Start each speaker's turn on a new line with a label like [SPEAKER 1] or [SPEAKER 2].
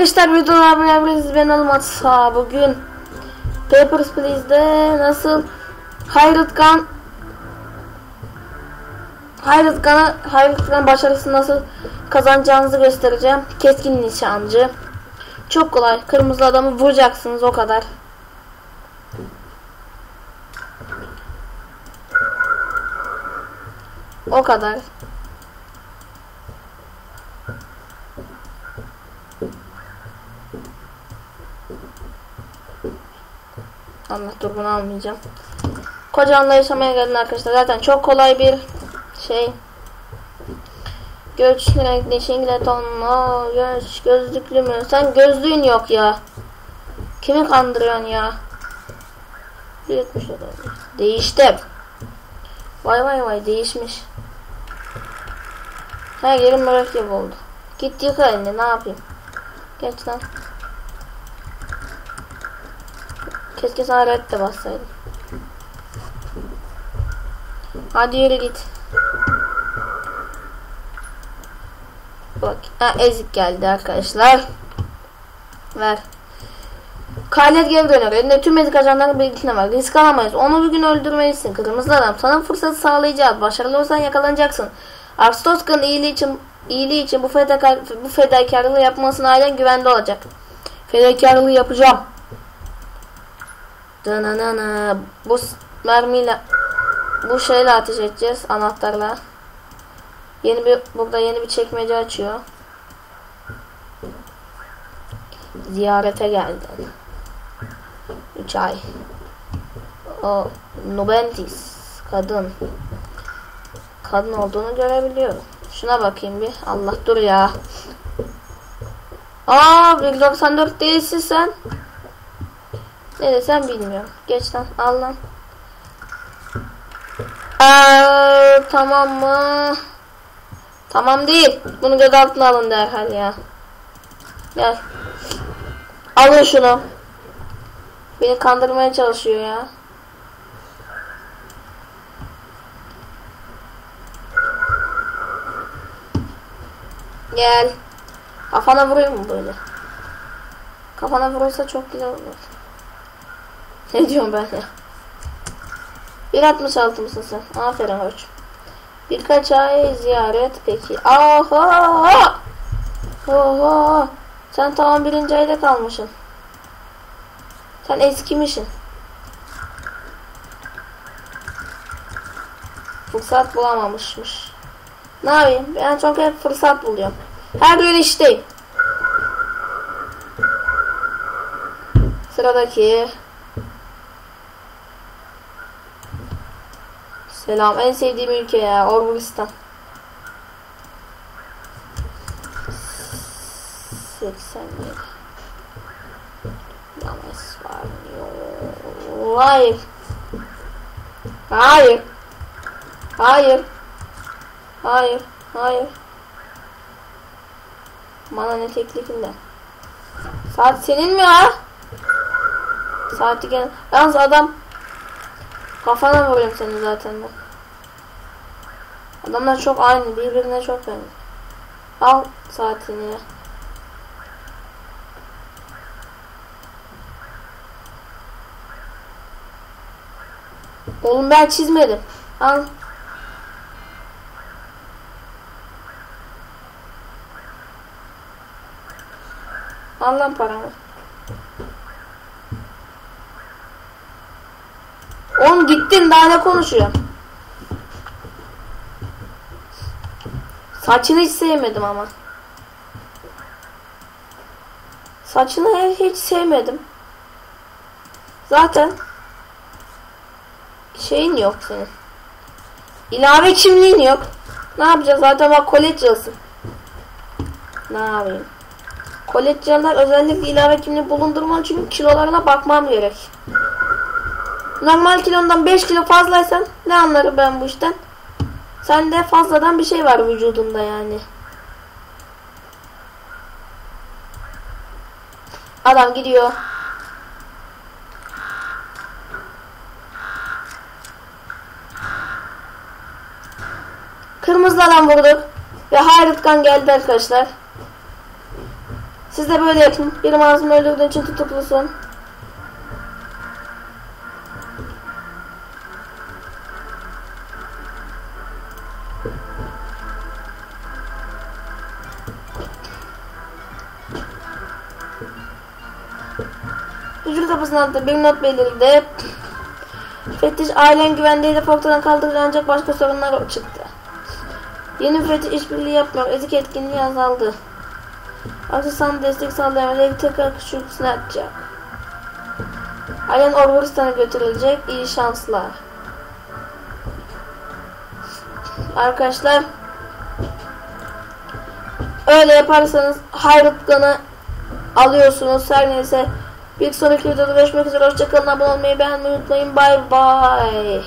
[SPEAKER 1] Arkadaşlar videolar beraberiz ben Almatsa bugün Papers, Please'de nasıl Hayrat Gun Hayrat Gun'a Hayrat Gun başarısı nasıl kazanacağınızı göstereceğim. Keskin nişancı. Çok kolay. Kırmızı adamı vuracaksınız o kadar. O kadar Allah dur bunu almayacağım. Kocanla yaşamaya geldin arkadaşlar. Zaten çok kolay bir şey. Göç renkli şingletonlu göç gözlüklü mü? Sen gözlüğün yok ya. Kimi kandırıyorsun ya? 70 Değişti. Vay vay vay değişmiş. Her yerim mürekkep oldu. Git yıka elini ne yapayım? Geç lan. Keşke sana red de bassaydım. Hadi yürü git. Bak. Ha, ezik geldi arkadaşlar. Ver. Kaylet geri döner. Elinde tüm ezik ajanların bilgisine var. Risk alamayız. Onu bir gün öldürmelisin. Kırmızı adam. Sana fırsat sağlayacağız. Başarılı olsan yakalanacaksın. Arstoska'nın iyiliği için iyiliği için bu fedakar bu fedakarlığı yapmasına ailen güvende olacak. Fedakarlığı yapacağım. Dananana. Bu mermiyle bu şeyle ateş edeceğiz anahtarla. Yeni bir burada yeni bir çekmece açıyor. Ziyarete geldi. 3 ay. O Nubentis kadın. Kadın olduğunu görebiliyorum. Şuna bakayım bir. Allah dur ya. Aa 194 değilsin sen. Ne desem bilmiyorum. Geç lan al lan. Ee, tamam mı? Tamam değil. Bunu göz altına alın derhal ya. Gel. Alın şunu. Beni kandırmaya çalışıyor ya. Gel. Kafana vurayım mı böyle? Kafana vurursa çok güzel olur. Ne diyorum ben ya? 1.66 mısın sen? Aferin koç. Birkaç ay ziyaret peki. Aha! Oha! Sen tamam birinci ayda kalmışsın. Sen eskimişsin. Fırsat bulamamışmış. Ne yapayım? Ben çok hep fırsat buluyorum. Her gün işteyim. Sıradaki Selam. En sevdiğim ülke ya. Orbulistan. 87. Yames var. Hayır. Hayır. Hayır. Hayır. Hayır. Bana ne teklifinde? Saat senin mi ha? Saati gel. Yalnız adam Kafana vuruyorum seni zaten ben. Adamlar çok aynı. Birbirine çok aynı. Al saatini. Oğlum ben çizmedim. Al. Al lan paramı. Oğlum gittin daha ne konuşuyorsun? Saçını hiç sevmedim ama. Saçını hiç sevmedim. Zaten şeyin yok senin. İlave kimliğin yok. Ne yapacağız? Zaten bak kolejcilsin. Ne yapayım? Kolejciler özellikle ilave kimliği bulundurmalı çünkü kilolarına bakmam gerek. Normal kilondan 5 kilo fazlaysan ne anlarım ben bu işten? Sende fazladan bir şey var vücudunda yani. Adam gidiyor. Kırmızı adam vurduk. Ve Hayretkan geldi arkadaşlar. Siz de böyle yapın. Bir masum öldürdüğün için tutuklusun. Hücum kapısının altında bir not belirdi. Fetiş ailen güvendeğiyle ortadan kaldırdı ancak başka sorunlar çıktı. Yeni müfettiş işbirliği yapmıyor. Ezik etkinliği azaldı. Aksesuarına destek sağlayan ve tekrar küçültüsünü atacak. Ailen Orvuristan'a götürülecek. İyi şanslar. Arkadaşlar öyle yaparsanız Hayrutgan'ı alıyorsunuz. Her neyse bir sonraki videoda görüşmek üzere. Hoşçakalın. Abone olmayı beğenmeyi unutmayın. Bay bay.